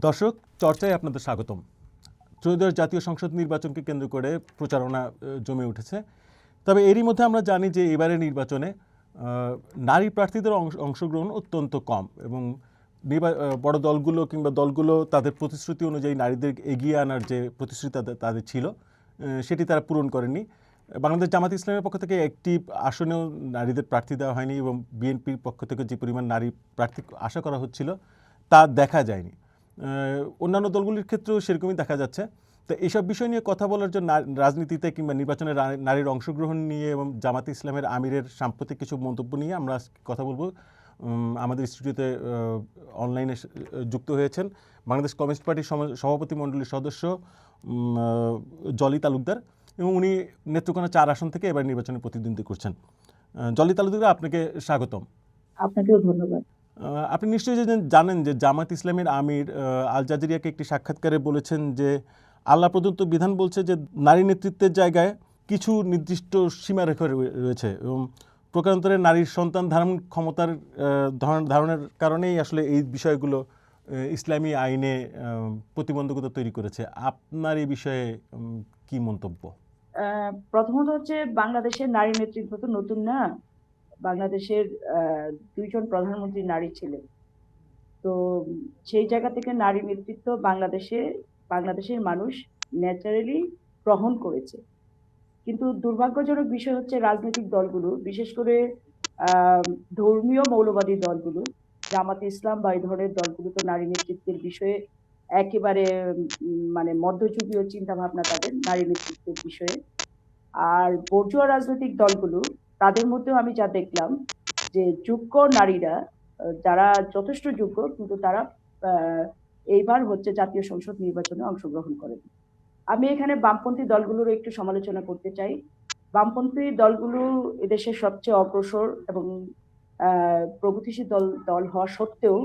দর্শক, চর্চায় আপনাদের স্বাগতম। ত্রয়োদশ জাতীয় সংসদ নির্বাচনকে কেন্দ্র করে প্রচারণা জমে উঠেছে। তবে এরই মধ্যে আমরা জানি যে এবারের নির্বাচনে নারী প্রার্থীদের অংশ- অংশগ্রহণ অত্যন্ত কম এবং বড় দলগুলো কিংবা দলগুলো তাদের প্রতিশ্রুতি অনুযায়ী নারীদের এগিয়ে আনার যে প্রতিশ্রুতি তাদের- ছিল সেটি তারা পূরণ করেনি বাংলাদেশ জামাত ইসলামের পক্ষ থেকে একটি আসনেও নারীদের প্রার্থী দেওয়া হয়নি এবং বিএনপির পক্ষ থেকে যে পরিমাণ নারী প্রার্থী আশা করা হচ্ছিল, তা দেখা যায়নি। অন্যান্য দলগুলির ক্ষেত্রেও সেরকমই দেখা যাচ্ছে। তো এইসব বিষয় নিয়ে কথা বলার জন্য রাজনীতিতে কিংবা নির্বাচনে নারীর অংশগ্রহণ নিয়ে এবং জামাতে ইসলামের আমিরের সাম্প্রতিক কিছু মন্তব্য নিয়ে আমরা কথা বলব। আমাদের স্টুডিওতে অনলাইনে যুক্ত হয়েছেন বাংলাদেশ কমিউনিস্ট পার্টির সভাপতি মণ্ডলীর সদস্য জলি তালুকদার এবং উনি নেত্রকোনা চার আসন থেকে এবার নির্বাচনে প্রতিদ্বন্দ্বী করছেন। জলি তালুকদার, আপনাকে স্বাগতম। আপনাকেও ধন্যবাদ। আপনি নিশ্চয়ই জানেন যে জামাত ইসলামের আমির আল জাজিরিয়াকে একটি সাক্ষাৎকারে বলেছেন যে আল্লাহ প্রদত্ত বিধান বলছে যে নারী নেতৃত্বের জায়গায় কিছু নির্দিষ্ট সীমারেখা রয়েছে এবং প্রকারান্তরে নারীর সন্তান ধারণ ক্ষমতার ধারণ- ধারণের কারণেই আসলে এই বিষয়গুলো ইসলামী আইনে প্রতিবন্ধকতা তৈরি করেছে। আপনার এই বিষয়ে কি মন্তব্য? প্রথমত হচ্ছে বাংলাদেশের নারী নেতৃত্ব তো নতুন না। বাংলাদেশের দুইজন প্রধানমন্ত্রী নারী ছিলেন। তো সেই জায়গা থেকে নারী নেতৃত্ব বাংলাদেশে, বাংলাদেশের মানুষ ন্যাচারালি গ্রহণ করেছে। কিন্তু দুর্ভাগ্যজনক বিষয় হচ্ছে রাজনৈতিক দলগুলো, বিশেষ করে ধর্মীয় মৌলবাদী দলগুলো, জামাতে ইসলাম বা এই ধরনের দলগুলো তো নারী নেতৃত্বের বিষয়ে একেবারে মানে মধ্যযুগীয় চিন্তা ভাবনা তাদের নারী নেতৃত্বের বিষয়ে। আর বর্জুয়া রাজনৈতিক দলগুলো তাদের মধ্যেও আমি যা দেখলাম যে যোগ্য নারীরা যারা যথেষ্ট যোগ্য কিন্তু তারা এইবার হচ্ছে জাতীয় সংসদ নির্বাচনে অংশগ্রহণ করেন। আমি এখানে বামপন্থী দলগুলোর একটু সমালোচনা করতে চাই। বামপন্থী দলগুলো এদেশের সবচেয়ে অগ্রসর এবং প্রগতিশীল দল দল হওয়া সত্ত্বেও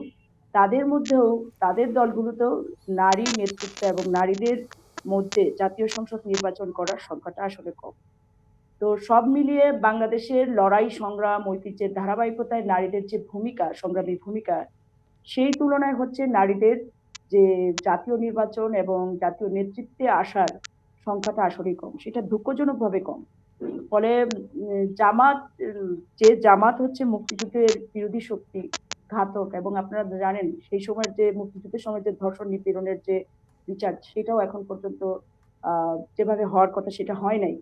তাদের মধ্যেও, তাদের দলগুলোতেও নারী নেতৃত্ব এবং নারীদের মধ্যে জাতীয় সংসদ নির্বাচন করার সংখ্যাটা আসলে কম। তো সব মিলিয়ে বাংলাদেশের লড়াই, সংগ্রাম, ঐতিহ্যের ধারাবাহিকতায় নারীদের যে ভূমিকা, সংগ্রামী ভূমিকা, সেই তুলনায় হচ্ছে নারীদের যে জাতীয় নির্বাচন এবং জাতীয় নেতৃত্বে আসার সংখ্যাটা আসলেই কম। সেটা দুঃখজনকভাবে কম। ফলে জামাত, যে জামাত হচ্ছে মুক্তিযুদ্ধের বিরোধী শক্তি, ঘাতক এবং আপনারা জানেন সেই সময়ের যে মুক্তিযুদ্ধের সময় যে ধর্ষণ নিপীড়নের যে বিচার, সেটাও এখন পর্যন্ত যেভাবে হওয়ার কথা সেটা হয় নাই।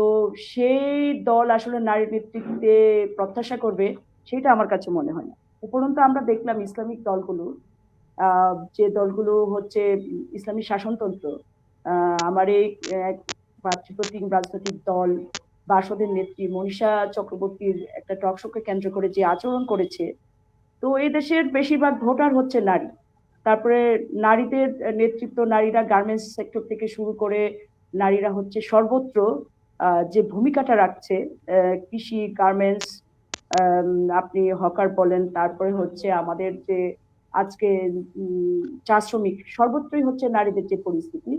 তো সেই দল আসলে নারী নেতৃত্বে প্রত্যাশা করবে, সেটা আমার কাছে মনে হয় না। উপরন্তু আমরা দেখলাম ইসলামিক দলগুলো যে দলগুলো হচ্ছে ইসলামী শাসনতন্ত্র আমার এই এক ভাতৃপ্রতিম রাজনৈতিক দল, বাসদের নেত্রী মনীষা চক্রবর্তীর একটা টকশোকে কেন্দ্র করে যে আচরণ করেছে, তো এই দেশের বেশিরভাগ ভোটার হচ্ছে নারী। তারপরে নারীদের নেতৃত্ব নারীরা গার্মেন্টস সেক্টর থেকে শুরু করে নারীরা হচ্ছে সর্বত্র যে ভূমিকাটা রাখছে কৃষি গার্মেন্টস আপনি হকার বলেন, তারপরে হচ্ছে আমাদের যে আজকে চা শ্রমিক, সর্বত্রই হচ্ছে নারীদের যে পরিস্থিতি,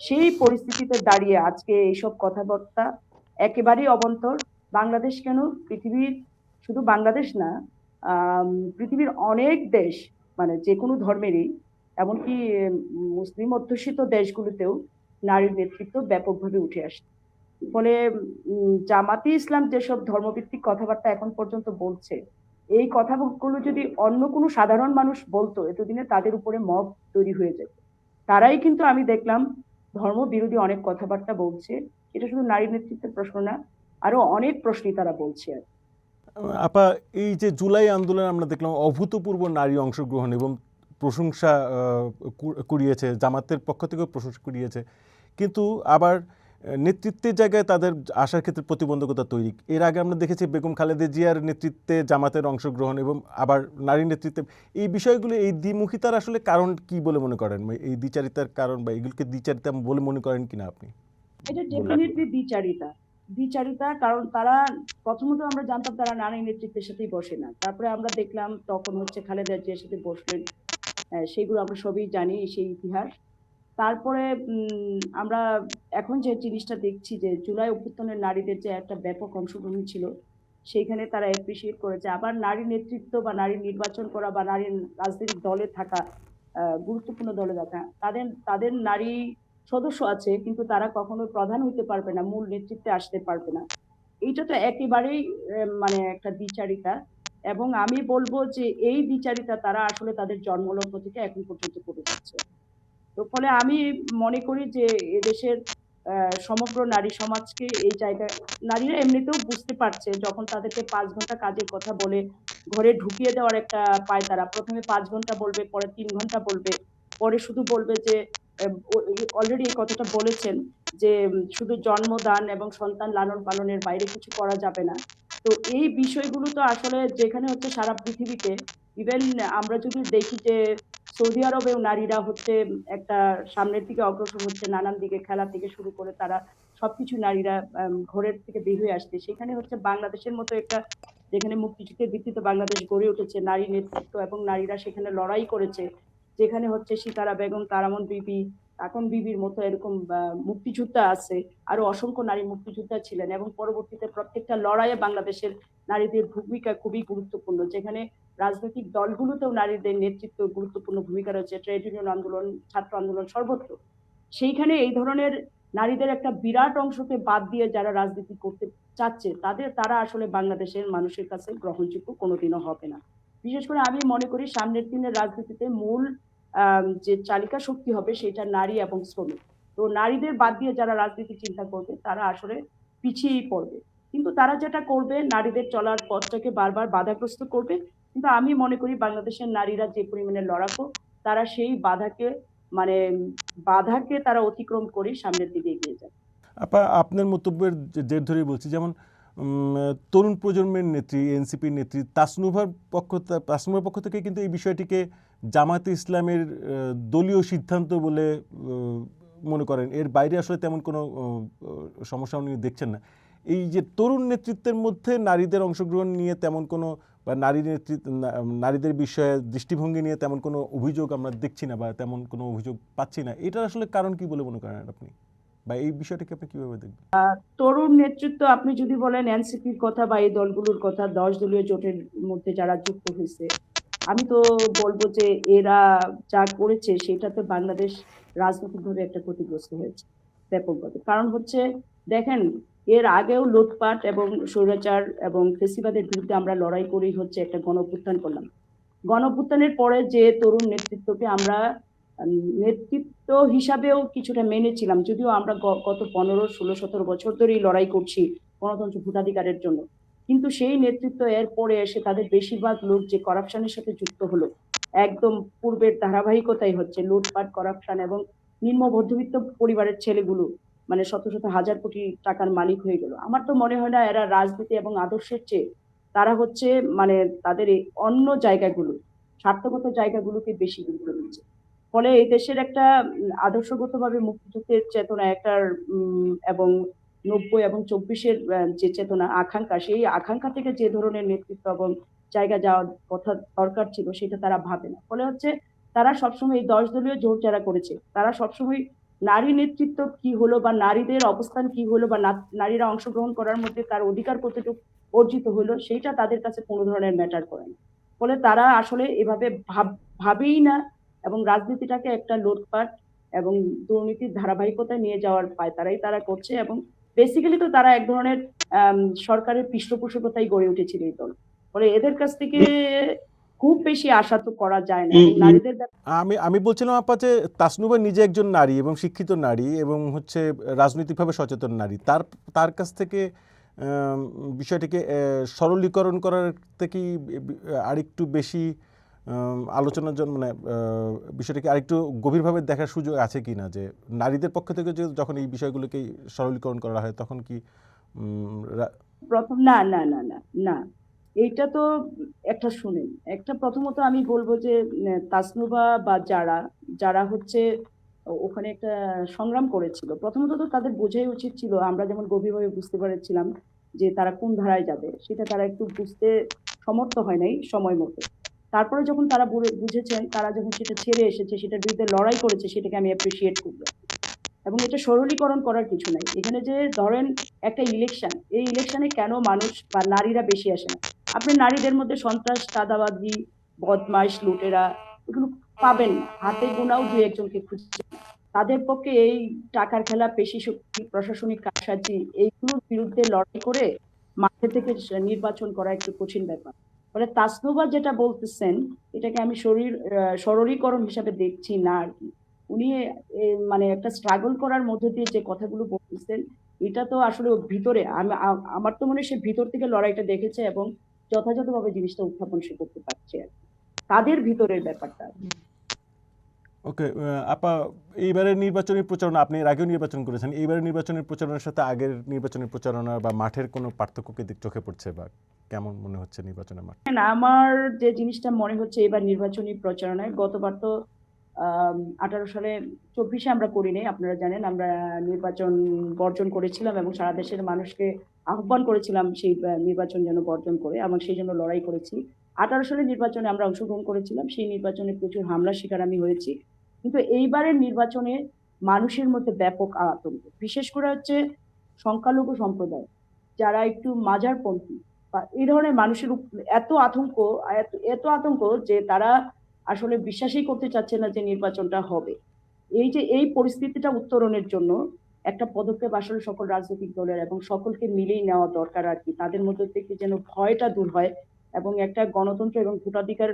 সেই পরিস্থিতিতে দাঁড়িয়ে আজকে এইসব কথাবার্তা একেবারেই অবন্তর। বাংলাদেশ কেন? পৃথিবীর, শুধু বাংলাদেশ না পৃথিবীর অনেক দেশ মানে যে কোনো ধর্মেরই, এমনকি মুসলিম অধ্যুষিত দেশগুলোতেও নারীর নেতৃত্ব ব্যাপকভাবে উঠে আসে ফলে জামাতি ইসলাম যেসব ধর্মভিত্তিক কথাবার্তা এখন পর্যন্ত বলছে, এই কথাগুলো যদি অন্য কোনো সাধারণ মানুষ বলতো, এতদিনে তাদের উপরে মব তৈরি হয়ে যেত তারাই কিন্তু আমি দেখলাম ধর্ম বিরোধী অনেক কথাবার্তা বলছে, এটা শুধু নারী নেতৃত্বের প্রশ্ন না আরও অনেক প্রশ্নই তারা বলছে আর। আপা, এই যে জুলাই আন্দোলন আমরা দেখলাম, অভূতপূর্ব নারী অংশগ্রহণ এবং প্রশংসা কুড়িয়েছে, জামাতের পক্ষ থেকেও প্রশংসা কুড়িয়েছে কিন্তু আবার নেতৃত্বের জায়গায় তাদের আসার ক্ষেত্রে প্রতিবন্ধকতা তৈরি। এর আগে আমরা দেখেছি বেগম খালেদা জিয়ার নেতৃত্বে জামাতের অংশগ্রহণ এবং আবার নারী নেতৃত্বে। এই বিষয়গুলো এই দ্বিমুখিতার আসলে কারণ কি বলে মনে করেন? মানে এই দ্বিচারিতার কারণ বা এগুলোকে দ্বিচারিতা বলে মনে করেন কিনা আপনি? এটা ডেফিনেটলি দ্বিচারিতা। দ্বিচারিতা কারণ তারা প্রথমত আমরা জানতাম তারা নারী নেতৃত্বের সাথেই বসে না। তারপরে আমরা দেখলাম তখন হচ্ছে খালেদা জিয়ার সাথে বসলেন। সেগুলো আমরা সবই জানি সেই ইতিহাস। তারপরে আমরা এখন যে জিনিসটা দেখছি যে জুলাই অভ্যুত্থানের নারীদের যে একটা ব্যাপক অংশগ্রহণ ছিল, সেইখানে তারা অ্যাপ্রিসিয়েট করেছে। আবার নারী নেতৃত্ব বা নারী নির্বাচন করা বা নারী রাজনৈতিক দলে থাকা গুরুত্বপূর্ণ দলে দেখা তাদের তাদের নারী সদস্য আছে, কিন্তু তারা কখনো প্রধান হতে পারবে না, মূল নেতৃত্বে আসতে পারবে না। এইটা তো একেবারেই মানে একটা দ্বিচারিতা এবং আমি বলব যে এই দ্বিচারিতা তারা আসলে তাদের জন্মলগ্ন থেকে এখন পর্যন্ত করে যাচ্ছে তো ফলে আমি মনে করি যে এদেশের সমগ্র নারী সমাজকে এই জায়গায় নারীরা এমনিতেও বুঝতে পারছে যখন তাদেরকে পাঁচ ঘণ্টা কাজের কথা বলে ঘরে ঢুকিয়ে দেওয়ার একটা পায় তারা। প্রথমে পাঁচ ঘণ্টা বলবে, পরে তিন ঘণ্টা বলবে, পরে শুধু বলবে যে অলরেডি এই কথাটা বলেছেন যে শুধু জন্মদান এবং সন্তান লালন পালনের বাইরে কিছু করা যাবে না। তো এই বিষয়গুলো তো আসলে যেখানে হচ্ছে সারা পৃথিবীতে ইভেন আমরা যদি দেখি যে সৌদি আরবেও নারীরা হচ্ছে একটা সামনের দিকে অগ্রসর হচ্ছে, নানান দিকে খেলা থেকে শুরু করে তারা সবকিছু নারীরা ঘরের থেকে বের হয়ে আসছে। সেখানে হচ্ছে বাংলাদেশের মতো একটা যেখানে মুক্তিযুদ্ধের ভিত্তিতে বাংলাদেশ গড়ে উঠেছে, নারী নেতৃত্ব এবং নারীরা সেখানে লড়াই করেছে, যেখানে হচ্ছে সিতারা বেগম, তারামন বিবি কাকন বিবির মতো এরকম মুক্তিযোদ্ধা আছে, আরও অসংখ্য নারী মুক্তিযোদ্ধা ছিলেন এবং পরবর্তীতে প্রত্যেকটা লড়াইয়ে বাংলাদেশের নারীদের ভূমিকা খুবই গুরুত্বপূর্ণ। যেখানে রাজনৈতিক দলগুলোতেও নারীদের নেতৃত্ব গুরুত্বপূর্ণ ভূমিকা রয়েছে, ট্রেড ইউনিয়ন আন্দোলন, ছাত্র আন্দোলন সর্বত্র। সেইখানে এই ধরনের নারীদের একটা বিরাট অংশকে বাদ দিয়ে যারা রাজনীতি করতে চাচ্ছে, তাদের, তারা আসলে বাংলাদেশের মানুষের কাছে গ্রহণযোগ্য কোনোদিনও হবে না। বিশেষ করে আমি মনে করি সামনের দিনের রাজনীতিতে মূল যে চালিকা শক্তি হবে সেটা নারী এবং শ্রমিক। তো নারীদের বাদ দিয়ে যারা রাজনীতি চিন্তা করবে, তারা আসলে পিছিয়েই পড়বে। কিন্তু তারা যেটা করবে, নারীদের চলার পথটাকে বারবার বাধাগ্রস্ত করবে। কিন্তু আমি মনে করি বাংলাদেশের নারীরা যে পরিমাণে লড়াকো, তারা সেই বাধাকে মানে বাধাকে তারা অতিক্রম করে সামনের দিকে এগিয়ে যায়। আপা, আপনার মন্তব্যের জের ধরেই বলছি, যেমন তরুণ প্রজন্মের নেত্রী, এনসিপির নেত্রী তাসনুভার পক্ষ তাসনুভার পক্ষ থেকে কিন্তু এই বিষয়টিকে জামাতে ইসলামের দলীয় সিদ্ধান্ত বলে মনে করেন। এর বাইরে আসলে তেমন কোনো সমস্যা উনি দেখছেন না। এই যে তরুণ নেতৃত্বের মধ্যে নারীদের অংশগ্রহণ নিয়ে তেমন কোনো, বা নারী নেতৃত্ব নারীদের বিষয়ে দৃষ্টিভঙ্গি নিয়ে তেমন কোনো অভিযোগ আমরা দেখছি না, বা তেমন কোনো অভিযোগ পাচ্ছি না। এটার আসলে কারণ কি বলে মনে করেন আপনি? বা এই বিষয়টাকে আপনি কীভাবে দেখবেন? তরুণ নেতৃত্ব, আপনি যদি বলেন এনসিপির কথা বা এই দলগুলোর কথা, দশ দলীয় জোটের মধ্যে যারা যুক্ত হয়েছে আমি তো বলব যে এরা যা করেছে সেটাতে বাংলাদেশ রাজনৈতিকভাবে একটা ক্ষতিগ্রস্ত হয়েছে, ব্যাপকভাবে। কারণ হচ্ছে, দেখেন, এর আগেও লুটপাট এবং স্বৈরাচার এবং ফেসিবাদের বিরুদ্ধে আমরা লড়াই করেই হচ্ছে একটা গণঅভ্যুত্থান করলাম। গণঅভ্যুত্থানের পরে যে তরুণ নেতৃত্বকে আমরা নেতৃত্ব হিসাবেও কিছুটা মেনেছিলাম, যদিও আমরা গত পনেরো, ষোলো, সতেরো বছর ধরেই লড়াই করছি গণতন্ত্র ভোটাধিকারের জন্য। কিন্তু সেই নেতৃত্ব এর পরে এসে তাদের বেশিরভাগ লোক যে করাপশনের সাথে যুক্ত হলো, একদম পূর্বের ধারাবাহিকতাই হচ্ছে লুটপাট করাপশন এবং নিম্ন মধ্যবিত্ত পরিবারের ছেলেগুলো মানে শত শত হাজার কোটি টাকার মালিক হয়ে গেল। আমার তো মনে হয় না এরা রাজনীতি এবং আদর্শের চেয়ে তারা হচ্ছে মানে তাদের এই অন্য জায়গাগুলো, স্বার্থগত জায়গাগুলোকে বেশি গুরুত্ব দিচ্ছে। ফলে এই দেশের একটা আদর্শগতভাবে মুক্তিযুদ্ধের চেতনা একটা এবং নব্বই এবং চব্বিশের যে চেতনা, আকাঙ্ক্ষা, সেই আকাঙ্ক্ষা থেকে যে ধরনের নেতৃত্ব এবং জায়গা যাওয়ার কথা দরকার ছিল সেটা তারা ভাবে না। ফলে হচ্ছে তারা সবসময় এই দশ দলীয় জোট যারা করেছে। তারা সবসময় নারী নেতৃত্ব কি হলো বা নারীদের অবস্থান কি হলো বা নারীরা অংশগ্রহণ করার মধ্যে তার অধিকার কতটুকু অর্জিত হলো সেইটা তাদের কাছে কোনো ধরনের ম্যাটার করে না। ফলে তারা আসলে এভাবে ভাব, ভাবেই না এবং রাজনীতিটাকে একটা লুটপাট এবং দুর্নীতির ধারাবাহিকতায় নিয়ে যাওয়ার পায়, তারাই তারা করছে এবং বেসিক্যালি তো তারা এক ধরনের সরকারের পৃষ্ঠপোষকতাই গড়ে উঠেছিল এই দল। ফলে এদের কাছ থেকে খুব বেশি আশা তো করা যায় না। নারীদের আমি আমি বলছিলাম আপা যে তাসনুবা নিজে একজন নারী এবং শিক্ষিত নারী এবং হচ্ছে রাজনৈতিকভাবে সচেতন নারী। তার তার কাছ থেকে বিষয়টিকে সরলীকরণ করার থেকে আরেকটু বেশি আলোচনার জন্য মানে বিষয়টাকে আরেকটু গভীরভাবে দেখার সুযোগ আছে কি না যে নারীদের পক্ষ থেকে যখন এই বিষয়গুলোকে সরলীকরণ করা হয় তখন কি প্রথম না না না না না। এইটা তো একটা শুনেন। একটা প্রথমত আমি বলব যে উম, তাসনুভা বা যারা যারা হচ্ছে ওখানে একটা সংগ্রাম করেছিল প্রথমত তো তাদের বোঝাই উচিত ছিল আমরা যেমন গভীরভাবে বুঝতে পেরেছিলাম যে তারা কোন ধারায় যাবে সেটা তারা একটু বুঝতে সমর্থ হয় নাই সময় মতো। তারপরে যখন তারা বুঝে- বুঝেছেন তারা যখন সেটা ছেড়ে এসেছে, সেটার বিরুদ্ধে লড়াই করেছে, সেটাকে আমি অ্যাপ্রিসিয়েট করব। এবং এটা সরলীকরণ করার কিছু নাই। এখানে যে ধরেন একটা ইলেকশন এই ইলেকশনে কেন মানুষ বা নারীরা বেশি আসে না? আপনি নারীদের মধ্যে সন্ত্রাস, চাঁদাবাজি, বদমাইশ, লুটেরা এগুলো পাবেন না। হাতে গোনাও দু একজনকে খুঁজছে তাদের পক্ষে এই টাকার খেলা, পেশি শক্তি, প্রশাসনিক কারসাজি, এইগুলোর বিরুদ্ধে লড়াই করে মাঠে থেকে নির্বাচন করা একটু কঠিন ব্যাপার। ফলে তাসনুবা যেটা বলতেছেন, এটাকে আমি শরীর সরলীকরণ হিসাবে দেখছি না আর কি। উনি মানে একটা স্ট্রাগল করার মধ্যে দিয়ে যে কথাগুলো বলতেছেন, এটা তো আসলে ভিতরে, আমি আমার তো মনে হয় সে ভিতর থেকে লড়াইটা দেখেছে এবং যথাযথভাবে জিনিসটা উত্থাপন সে করতে পারছে আর তাদের ভিতরের ব্যাপারটা ওকে আপা, এইবারের নির্বাচনী প্রচারণা, আপনি এর আগেও নির্বাচন করেছেন, এইবারের নির্বাচনের প্রচারণার সাথে আগের নির্বাচনের প্রচারণা বা মাঠের কোনো পার্থক্য কি দিক চোখে পড়ছে বা কেমন মনে হচ্ছে নির্বাচনের মাঠ? আমার যে জিনিসটা মনে হচ্ছে এবার নির্বাচনী প্রচারণায়, গতবার তো আঠারো সালে চব্বিশে আমরা করিনি, আপনারা জানেন, আমরা নির্বাচন বর্জন করেছিলাম এবং সারা দেশের মানুষকে আহ্বান করেছিলাম সেই নির্বাচন যেন বর্জন করে, এবং সেই জন্য লড়াই করেছি। আঠারো সালে নির্বাচনে আমরা অংশগ্রহণ করেছিলাম, সেই নির্বাচনে প্রচুর হামলার শিকার আমি হয়েছি। কিন্তু এইবারের নির্বাচনে মানুষের মধ্যে ব্যাপক আতঙ্ক, বিশেষ করে হচ্ছে সংখ্যালঘু সম্প্রদায়, যারা একটু মাজারপন্থী বা এই ধরনের মানুষের এত আতঙ্ক এত আতঙ্ক যে তারা আসলে বিশ্বাসই করতে চাচ্ছে না যে নির্বাচনটা হবে। এই যে, এই পরিস্থিতিটা উত্তরণের জন্য একটা পদক্ষেপ আসলে সকল রাজনৈতিক দলের এবং সকলকে মিলেই নেওয়া দরকার আর কি। তাদের মধ্যে থেকে যেন ভয়টা দূর হয় এবং একটা গণতন্ত্র এবং ভোটাধিকার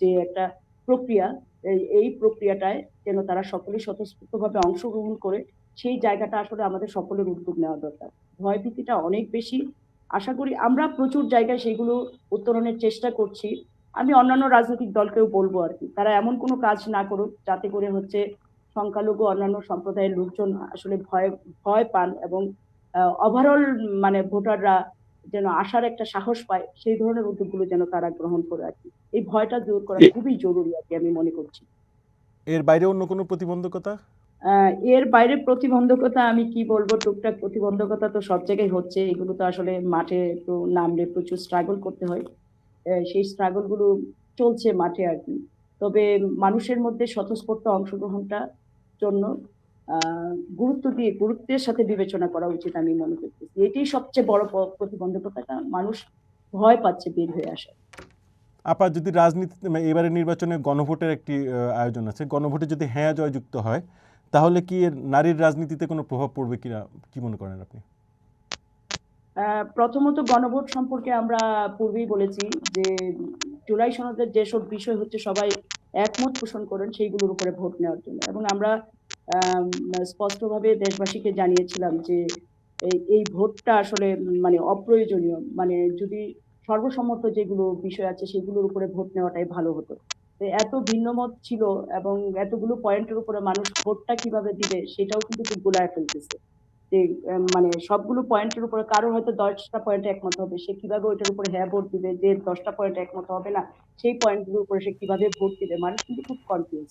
যে একটা প্রক্রিয়া এই- প্রক্রিয়াটায় যেন তারা সকলেই স্বতঃস্ফূর্তভাবে অংশগ্রহণ করে, সেই জায়গাটা আসলে আমাদের সকলের উদ্যোগ নেওয়া দরকার। ভয় ভীতিটা অনেক বেশি। আশা করি আমরা প্রচুর জায়গায় সেগুলো উত্তরণের চেষ্টা করছি। আমি অন্যান্য রাজনৈতিক দলকেও বলব আর কি, তারা এমন কোনো কাজ না করুক, যাতে করে হচ্ছে সংখ্যালঘু অন্যান্য সম্প্রদায়ের লোকজন আসলে ভয় ভয় পান এবং ওভারঅল মানে ভোটাররা যেন আসার একটা সাহস পায় সেই ধরনের উদ্যোগগুলো যেন তারা গ্রহণ করে আর কি। এই ভয়টা দূর করা খুবই জরুরি আর কি আমি মনে করছি। এর বাইরে অন্য কোনো প্রতিবন্ধকতা? এর বাইরে প্রতিবন্ধকতা আমি কি বলব টুকটাক প্রতিবন্ধকতা তো সব জায়গায় হচ্ছে এগুলো তো আসলে মাঠে তো নামলে প্রচুর স্ট্রাগল করতে হয়। সেই স্ট্রাগলগুলো চলছে মাঠে আর কি। তবে মানুষের মধ্যে স্বতঃস্ফূর্ত অংশগ্রহণটা জন্য গুরুত্ব দিয়ে গুরুত্বের সাথে বিবেচনা করা উচিত আমি মনে করতেছি। এটাই সবচেয়ে বড় প- প্রতিবন্ধকতাটা মানুষ ভয় পাচ্ছে বের হয়ে আসা আপা যদি রাজনীতি এবারে নির্বাচনে গণভোটের একটি আয়োজন আছে গণভোটে যদি হ্যাঁ জয়যুক্ত হয় তাহলে কি এর নারীর রাজনীতিতে কোনো প্রভাব পড়বে কিনা কি মনে করেন আপনি? প্রথমত গণভোট সম্পর্কে আমরা পূর্বেই বলেছি যে জুলাই সনদের যেসব বিষয় হচ্ছে সবাই একমত পোষণ করেন সেইগুলোর উপরে ভোট নেওয়ার জন্য। এবং আমরা আম, স্পষ্টভাবে দেশবাসীকে জানিয়েছিলাম যে এই ভোটটা আসলে মানে অপ্রয়োজনীয়। মানে যদি সর্বসম্মত যেগুলো বিষয় আছে সেগুলোর উপরে ভোট নেওয়াটাই ভালো হতো। এত ভিন্নমত ছিল এবং এতগুলো পয়েন্টের উপরে মানুষ ভোটটা কীভাবে দিবে সেটাও কিন্তু খুব গোলায় ফেলতেছে। যে মানে সবগুলো পয়েন্টের উপরে কারও হয়তো দশটা পয়েন্টে একমত হবে, সে কীভাবে ওইটার উপরে হ্যাঁ ভোট দিবে, যে দশটা পয়েন্টে একমত হবে না, সেই পয়েন্টগুলোর উপরে সে কীভাবে ভোট দিবে, মানুষ কিন্তু খুব কনফিউজ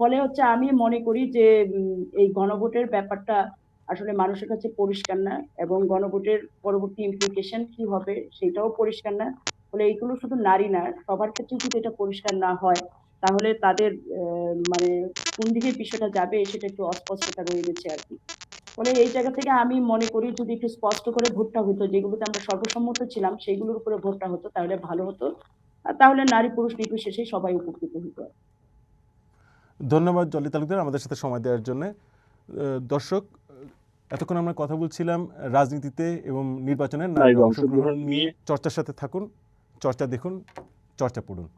ফলে হচ্ছে আমি মনে করি যে এই গণভোটের ব্যাপারটা আসলে মানুষের কাছে পরিষ্কার না এবং গণভোটের পরবর্তী ইমপ্লিকেশন কি হবে সেটাও পরিষ্কার না। ফলে এইগুলো শুধু নারী না, সবার ক্ষেত্রে যদি এটা পরিষ্কার না হয়, তাহলে তাদের মানে কোন দিকে বিষয়টা যাবে সেটা একটু অস্পষ্টতা রয়ে গেছে আর কি। ফলে এই জায়গা থেকে আমি মনে করি যদি একটু স্পষ্ট করে ভোটটা হতো, যেগুলোতে আমরা সর্বসম্মত ছিলাম সেইগুলোর উপরে ভোটটা হতো, তাহলে ভালো হতো। তাহলে নারী পুরুষ নির্বিশেষে সবাই উপকৃত হতো। ধন্যবাদ জলি তালুকদার আমাদের সাথে সময় দেওয়ার জন্য। দর্শক এতক্ষণ আমরা কথা বলছিলাম রাজনীতিতে এবং নির্বাচনে। নারীর অংশগ্রহণ নিয়ে। চর্চার সাথে থাকুন চর্চা দেখুন চর্চা পড়ুন।